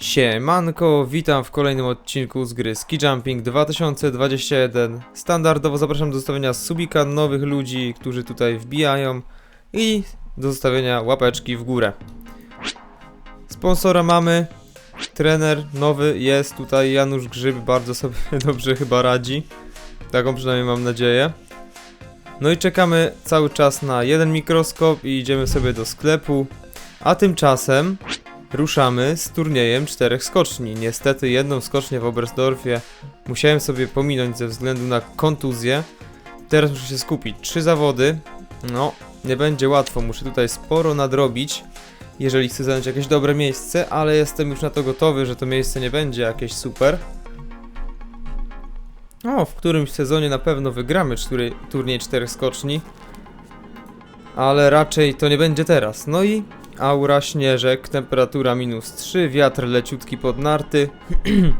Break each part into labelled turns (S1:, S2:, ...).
S1: Siemanko, witam w kolejnym odcinku z gry Ski Jumping 2021. Standardowo zapraszam do zostawienia subika nowych ludzi, którzy tutaj wbijają i do zostawienia łapeczki w górę. Sponsora mamy, trener nowy jest tutaj Janusz Grzyb, bardzo sobie dobrze chyba radzi. Taką przynajmniej mam nadzieję. No i czekamy cały czas na jeden mikroskop i idziemy sobie do sklepu. A tymczasem ruszamy z turniejem czterech skoczni. Niestety jedną skocznię w Oberstdorfie musiałem sobie pominąć ze względu na kontuzję. Teraz muszę się skupić. Trzy zawody. No, nie będzie łatwo. Muszę tutaj sporo nadrobić, jeżeli chcę zająć jakieś dobre miejsce, ale jestem już na to gotowy, że to miejsce nie będzie jakieś super. O, w którymś sezonie na pewno wygramy cztury, turniej czterech skoczni. Ale raczej to nie będzie teraz. No i aura śnieżek, temperatura minus 3, wiatr leciutki pod narty.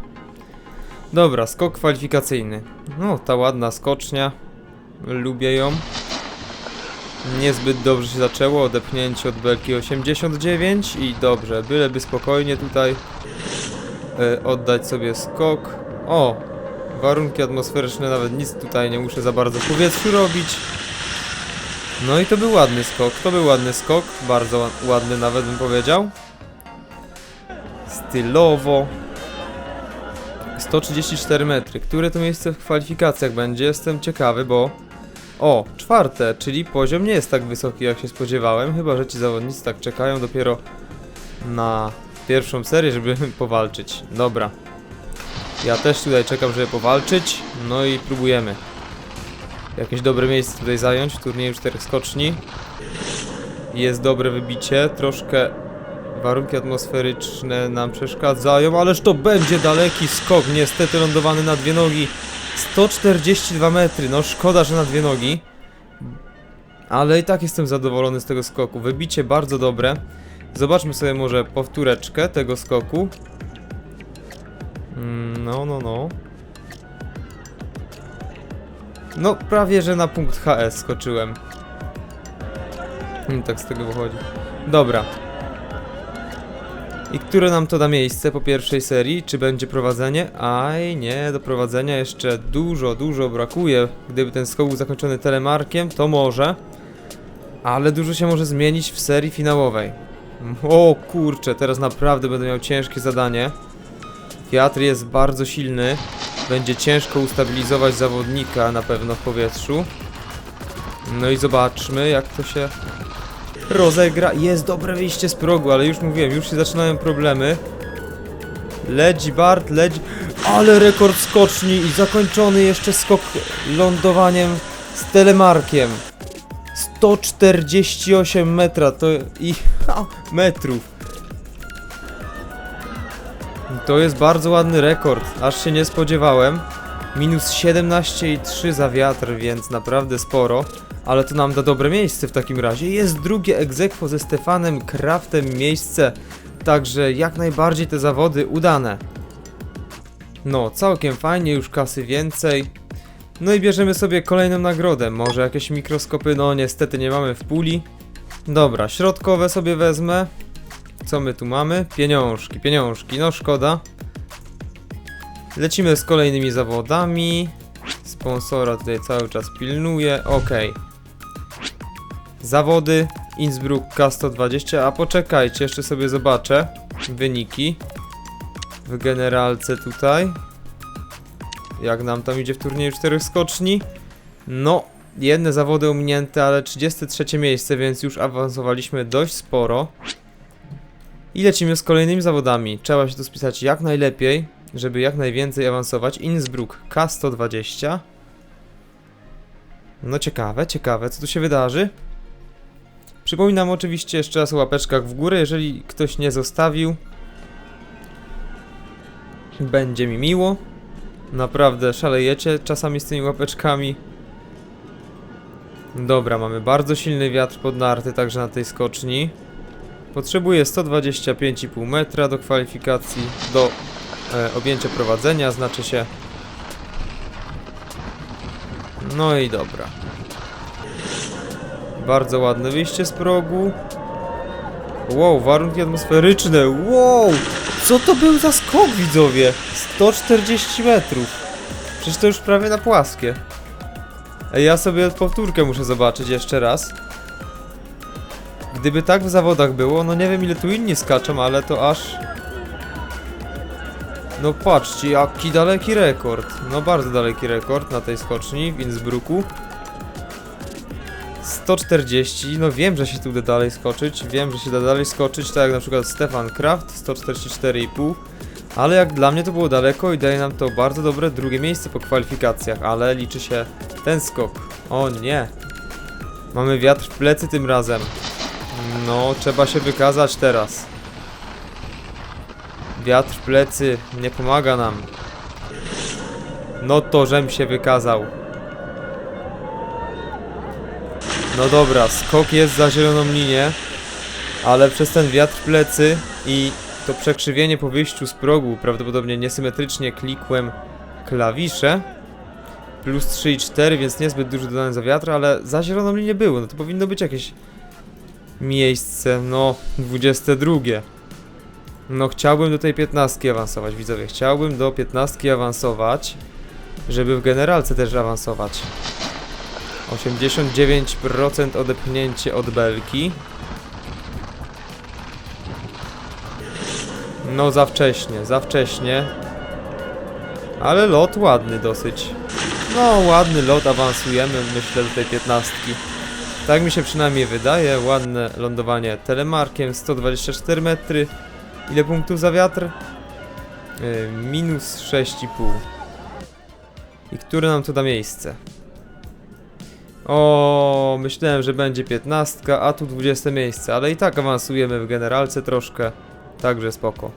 S1: Dobra, skok kwalifikacyjny. No, ta ładna skocznia. Lubię ją. Niezbyt dobrze się zaczęło, odepchnięcie od belki 89 i dobrze, byleby spokojnie tutaj e, oddać sobie skok. O, warunki atmosferyczne, nawet nic tutaj nie muszę za bardzo w powietrzu robić. No i to był ładny skok, to był ładny skok, bardzo ła- ładny nawet bym powiedział. Stylowo. 134 metry. Które to miejsce w kwalifikacjach będzie? Jestem ciekawy, bo... O, czwarte, czyli poziom nie jest tak wysoki jak się spodziewałem, chyba że ci zawodnicy tak czekają dopiero na pierwszą serię, żeby powalczyć. Dobra. Ja też tutaj czekam, żeby powalczyć, no i próbujemy jakieś dobre miejsce tutaj zająć w turnieju czterech skoczni. Jest dobre wybicie, troszkę warunki atmosferyczne nam przeszkadzają, ależ to będzie daleki skok, niestety lądowany na dwie nogi. 142 metry, no szkoda, że na dwie nogi. Ale i tak jestem zadowolony z tego skoku. Wybicie bardzo dobre. Zobaczmy sobie może powtóreczkę tego skoku. Mm, No, no, no. No, prawie że na punkt HS skoczyłem. Hmm, tak z tego wychodzi. Dobra. I które nam to da miejsce po pierwszej serii? Czy będzie prowadzenie? Aj, nie, do prowadzenia jeszcze dużo, dużo brakuje. Gdyby ten skok był zakończony telemarkiem, to może. Ale dużo się może zmienić w serii finałowej. O kurczę, teraz naprawdę będę miał ciężkie zadanie. Wiatr jest bardzo silny. Będzie ciężko ustabilizować zawodnika na pewno w powietrzu. No i zobaczmy jak to się rozegra. Jest dobre wyjście z progu, ale już mówiłem, już się zaczynają problemy. Leci Bart, leci... Ale rekord skoczni i zakończony jeszcze skok lądowaniem z telemarkiem. 148 metra, to i... Ha, metrów. To jest bardzo ładny rekord, aż się nie spodziewałem. Minus 17,3 za wiatr, więc naprawdę sporo. Ale to nam da dobre miejsce w takim razie. Jest drugie egzekwo ze Stefanem Kraftem miejsce. Także jak najbardziej te zawody udane. No, całkiem fajnie, już kasy więcej. No i bierzemy sobie kolejną nagrodę. Może jakieś mikroskopy, no niestety nie mamy w puli. Dobra, środkowe sobie wezmę. Co my tu mamy? Pieniążki, pieniążki, no szkoda. Lecimy z kolejnymi zawodami. Sponsora tutaj cały czas pilnuje. Ok. Zawody Innsbruck K120. A poczekajcie, jeszcze sobie zobaczę wyniki w generalce tutaj. Jak nam tam idzie w turnieju czterech skoczni? No, jedne zawody ominięte, ale 33 miejsce, więc już awansowaliśmy dość sporo. I lecimy z kolejnymi zawodami. Trzeba się tu spisać jak najlepiej, żeby jak najwięcej awansować. Innsbruck K120. No ciekawe, ciekawe, co tu się wydarzy. Przypominam oczywiście jeszcze raz o łapeczkach w górę, jeżeli ktoś nie zostawił. Będzie mi miło. Naprawdę szalejecie czasami z tymi łapeczkami. Dobra, mamy bardzo silny wiatr pod narty, także na tej skoczni. Potrzebuję 125,5 metra do kwalifikacji, do e, objęcia prowadzenia, znaczy się. No i dobra. Bardzo ładne wyjście z progu. Wow, warunki atmosferyczne. Wow! Co to był za skok, widzowie? 140 metrów. Przecież to już prawie na płaskie. Ja sobie powtórkę muszę zobaczyć jeszcze raz. Gdyby tak w zawodach było, no nie wiem ile tu inni skaczą, ale to aż... No patrzcie, jaki daleki rekord. No bardzo daleki rekord na tej skoczni w Innsbrucku. 140, no wiem, że się tu da dalej skoczyć, wiem, że się da dalej skoczyć, tak jak na przykład Stefan Kraft, 144,5, ale jak dla mnie to było daleko i daje nam to bardzo dobre drugie miejsce po kwalifikacjach, ale liczy się ten skok. O nie. Mamy wiatr w plecy tym razem. No, trzeba się wykazać teraz. Wiatr w plecy nie pomaga nam. No to, żem się wykazał. No dobra, skok jest za zieloną linię, ale przez ten wiatr w plecy i to przekrzywienie po wyjściu z progu, prawdopodobnie niesymetrycznie klikłem klawisze, plus 3 i 4, więc niezbyt dużo dodane za wiatr, ale za zieloną linię było, no to powinno być jakieś miejsce, no 22. No chciałbym do tej 15 awansować, widzowie, chciałbym do 15 awansować, żeby w generalce też awansować. 89% odepchnięcie od belki. No za wcześnie, za wcześnie. Ale lot ładny dosyć. No ładny lot, awansujemy myślę do tej 15. Tak mi się przynajmniej wydaje. Ładne lądowanie telemarkiem, 124 metry. Ile punktów za wiatr? Yy, minus 6,5. I które nam tu da miejsce? O, myślałem, że będzie 15, a tu 20 miejsce, ale i tak awansujemy w generalce troszkę, także spoko.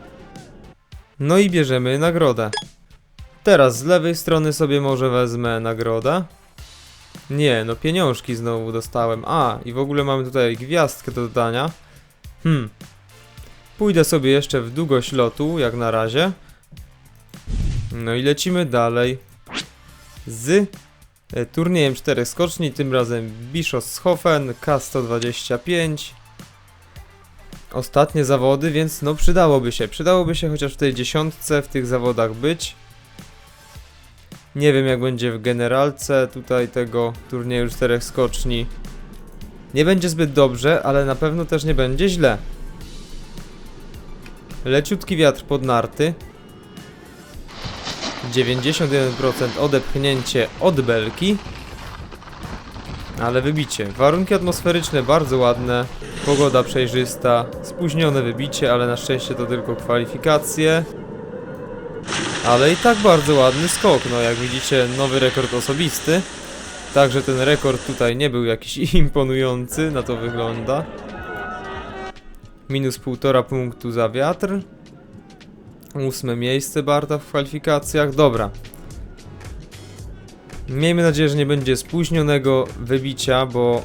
S1: No i bierzemy nagrodę. Teraz z lewej strony sobie może wezmę nagrodę. Nie, no pieniążki znowu dostałem. A, i w ogóle mamy tutaj gwiazdkę do dodania. Hmm. Pójdę sobie jeszcze w długość lotu, jak na razie. No i lecimy dalej. Z e, turniejem 4 skoczni, tym razem Bischofshofen K125. Ostatnie zawody, więc no przydałoby się, przydałoby się chociaż w tej dziesiątce w tych zawodach być. Nie wiem jak będzie w generalce tutaj tego turnieju 4 skoczni. Nie będzie zbyt dobrze, ale na pewno też nie będzie źle. Leciutki wiatr pod narty. 91% odepchnięcie od belki. Ale wybicie. Warunki atmosferyczne bardzo ładne. Pogoda przejrzysta. Spóźnione wybicie, ale na szczęście to tylko kwalifikacje. Ale i tak bardzo ładny skok. No jak widzicie, nowy rekord osobisty. Także ten rekord tutaj nie był jakiś imponujący, na to wygląda. Minus 1,5 punktu za wiatr. Ósme miejsce Barta w kwalifikacjach. Dobra. Miejmy nadzieję, że nie będzie spóźnionego wybicia, bo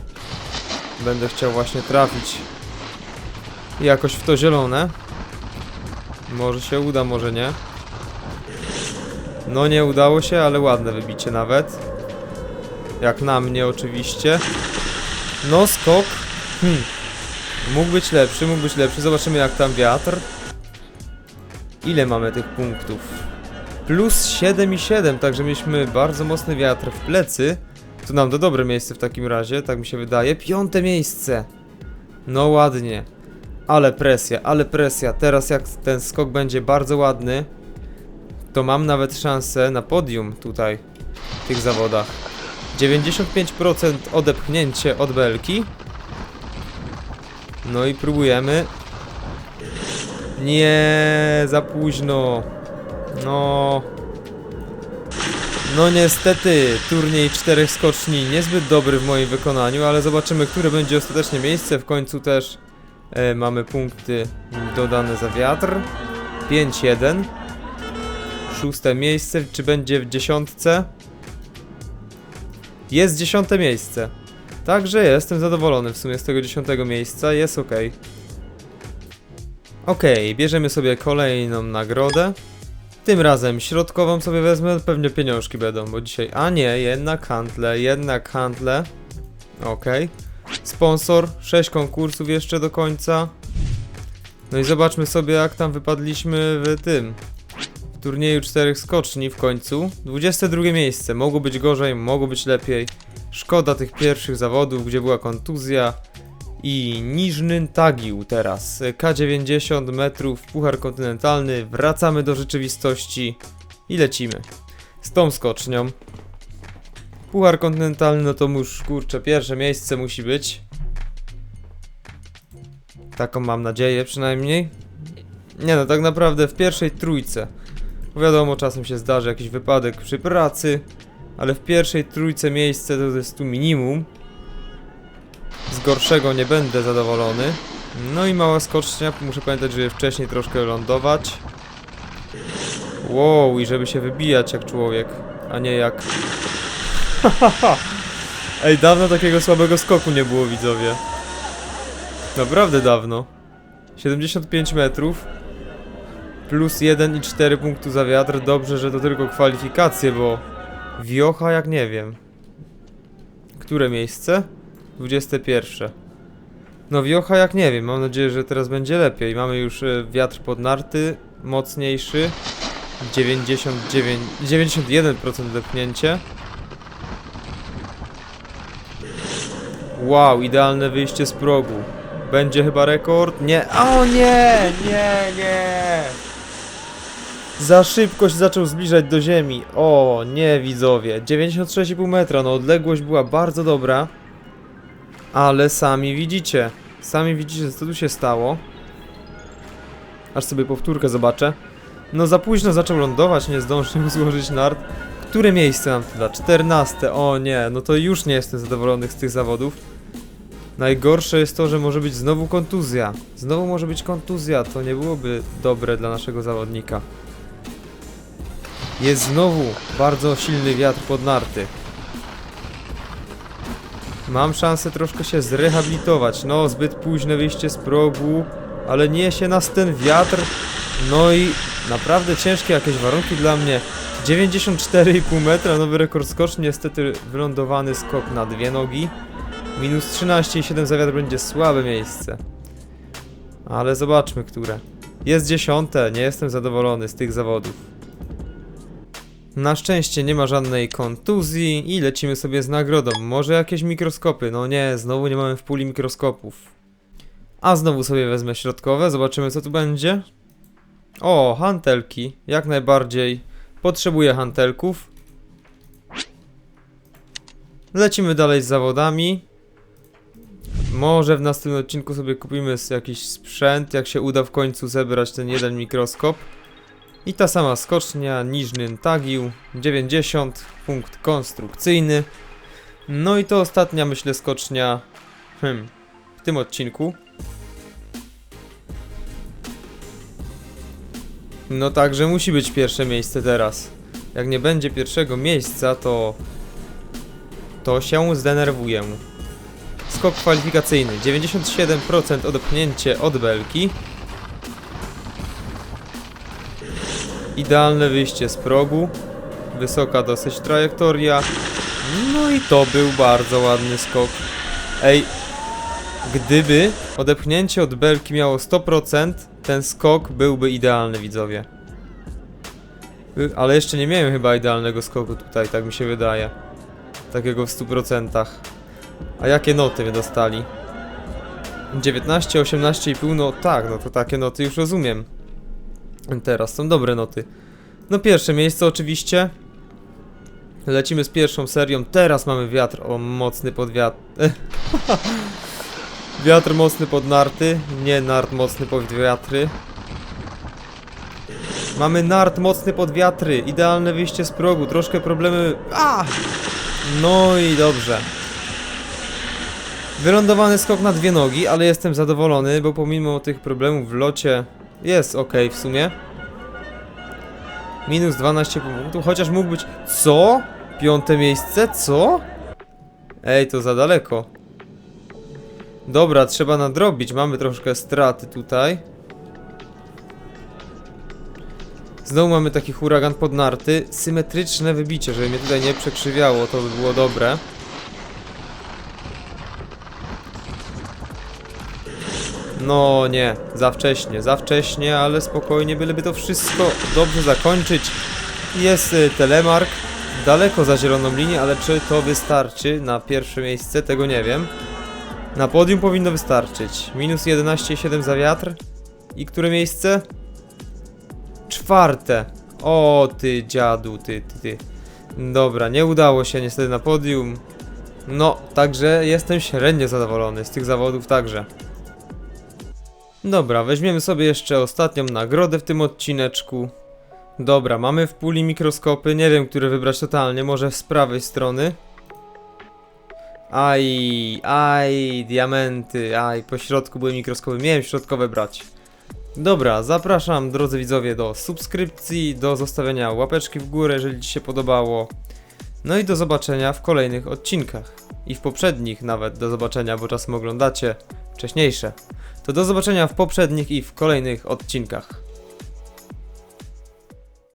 S1: będę chciał właśnie trafić jakoś w to zielone. Może się uda, może nie. No nie udało się, ale ładne wybicie nawet. Jak na mnie oczywiście. No skok. Hmm. Mógł być lepszy, mógł być lepszy. Zobaczymy jak tam wiatr. Ile mamy tych punktów? Plus 7,7, także mieliśmy bardzo mocny wiatr w plecy. To nam to dobre miejsce w takim razie, tak mi się wydaje. Piąte miejsce. No ładnie. Ale presja, ale presja. Teraz jak ten skok będzie bardzo ładny, to mam nawet szansę na podium tutaj w tych zawodach. 95% odepchnięcie od belki. No i próbujemy. Nie, za późno. No. No niestety, turniej czterech skoczni niezbyt dobry w moim wykonaniu, ale zobaczymy, które będzie ostatecznie miejsce. W końcu też e, mamy punkty dodane za wiatr. 5-1. Szóste miejsce, czy będzie w dziesiątce? Jest dziesiąte miejsce. Także jestem zadowolony w sumie z tego dziesiątego miejsca, jest ok. Okej, bierzemy sobie kolejną nagrodę. Tym razem środkową sobie wezmę, pewnie pieniążki będą, bo dzisiaj... A nie, jednak handle, jednak handle. Okej. Sponsor, 6 konkursów jeszcze do końca. No i zobaczmy sobie, jak tam wypadliśmy w tym. W turnieju czterech skoczni w końcu. 22 miejsce. Mogło być gorzej, mogło być lepiej. Szkoda tych pierwszych zawodów, gdzie była kontuzja. I Niżny Tagił teraz. K90 metrów, puchar kontynentalny. Wracamy do rzeczywistości i lecimy. Z tą skocznią. Puchar kontynentalny, no to już kurczę, pierwsze miejsce musi być. Taką mam nadzieję przynajmniej. Nie no, tak naprawdę w pierwszej trójce. Wiadomo, czasem się zdarzy jakiś wypadek przy pracy, ale w pierwszej trójce miejsce to jest tu minimum. Z gorszego nie będę zadowolony. No i mała skocznia, muszę pamiętać, żeby wcześniej troszkę lądować. Wow, i żeby się wybijać jak człowiek, a nie jak... Ej, dawno takiego słabego skoku nie było, widzowie. Naprawdę dawno. 75 metrów. Plus 1,4 punktu za wiatr. Dobrze, że to tylko kwalifikacje, bo... Wiocha jak nie wiem. Które miejsce? 21. No wiocha jak nie wiem. Mam nadzieję, że teraz będzie lepiej. Mamy już e, wiatr pod narty. Mocniejszy. 99... 91% depchnięcie. Wow, idealne wyjście z progu. Będzie chyba rekord? Nie. O nie! Nie, nie! Za szybko się zaczął zbliżać do ziemi. O, nie widzowie. 96,5 metra. No odległość była bardzo dobra. Ale sami widzicie. Sami widzicie, co tu się stało. Aż sobie powtórkę zobaczę. No za późno zaczął lądować, nie zdążył złożyć nart. Które miejsce nam tu da? 14. O nie, no to już nie jestem zadowolony z tych zawodów. Najgorsze jest to, że może być znowu kontuzja. Znowu może być kontuzja, to nie byłoby dobre dla naszego zawodnika. Jest znowu bardzo silny wiatr pod narty. Mam szansę troszkę się zrehabilitować. No, zbyt późne wyjście z progu, ale niesie nas ten wiatr. No i naprawdę ciężkie jakieś warunki dla mnie. 94,5 metra, nowy rekord skoczni, niestety wylądowany skok na dwie nogi. Minus 13,7 za wiatr będzie słabe miejsce. Ale zobaczmy, które. Jest dziesiąte, nie jestem zadowolony z tych zawodów. Na szczęście nie ma żadnej kontuzji i lecimy sobie z nagrodą. Może jakieś mikroskopy? No nie, znowu nie mamy w puli mikroskopów. A znowu sobie wezmę środkowe, zobaczymy co tu będzie. O, hantelki, jak najbardziej. Potrzebuję hantelków. Lecimy dalej z zawodami. Może w następnym odcinku sobie kupimy jakiś sprzęt, jak się uda w końcu zebrać ten jeden mikroskop. I ta sama skocznia, Niżny Tagił, 90, punkt konstrukcyjny. No i to ostatnia, myślę, skocznia hmm, w tym odcinku. No także musi być pierwsze miejsce teraz. Jak nie będzie pierwszego miejsca, to... To się zdenerwuję. Skok kwalifikacyjny. 97% odepchnięcie od belki. Idealne wyjście z progu. Wysoka dosyć trajektoria. No i to był bardzo ładny skok. Ej, gdyby odepchnięcie od belki miało 100%, ten skok byłby idealny, widzowie. Y, Ale jeszcze nie miałem chyba idealnego skoku tutaj, tak mi się wydaje. Takiego w 100%. A jakie noty my dostali? 19, 18,5, no tak, no to takie noty już rozumiem. Teraz są dobre noty. No pierwsze miejsce oczywiście. Lecimy z pierwszą serią. Teraz mamy wiatr o mocny pod wiatr. wiatr mocny pod narty, nie nart mocny pod wiatry. Mamy nart mocny pod wiatry. Idealne wyjście z progu. Troszkę problemy. A! No i dobrze. Wylądowany skok na dwie nogi, ale jestem zadowolony, bo pomimo tych problemów w locie jest ok w sumie. Minus 12 punktów, chociaż mógł być... Co? Piąte miejsce? Co? Ej, to za daleko. Dobra, trzeba nadrobić, mamy troszkę straty tutaj. Znowu mamy taki huragan pod narty. Symetryczne wybicie, żeby mnie tutaj nie przekrzywiało, to by było dobre. No nie, za wcześnie, za wcześnie, ale spokojnie, byleby to wszystko dobrze zakończyć. Jest y, telemark, daleko za zieloną linię, ale czy to wystarczy na pierwsze miejsce, tego nie wiem. Na podium powinno wystarczyć. Minus 11,7 za wiatr. I które miejsce? Czwarte. O ty dziadu, ty, ty, ty. Dobra, nie udało się niestety na podium. No, także jestem średnio zadowolony z tych zawodów także. Dobra, weźmiemy sobie jeszcze ostatnią nagrodę w tym odcineczku. Dobra, mamy w puli mikroskopy, nie wiem, które wybrać totalnie, może z prawej strony. Aj, aj, diamenty, aj, po środku były mikroskopy, miałem środkowe brać. Dobra, zapraszam drodzy widzowie do subskrypcji, do zostawienia łapeczki w górę, jeżeli Ci się podobało. No i do zobaczenia w kolejnych odcinkach. I w poprzednich nawet do zobaczenia, bo czasem oglądacie wcześniejsze. To do zobaczenia w poprzednich i w kolejnych odcinkach.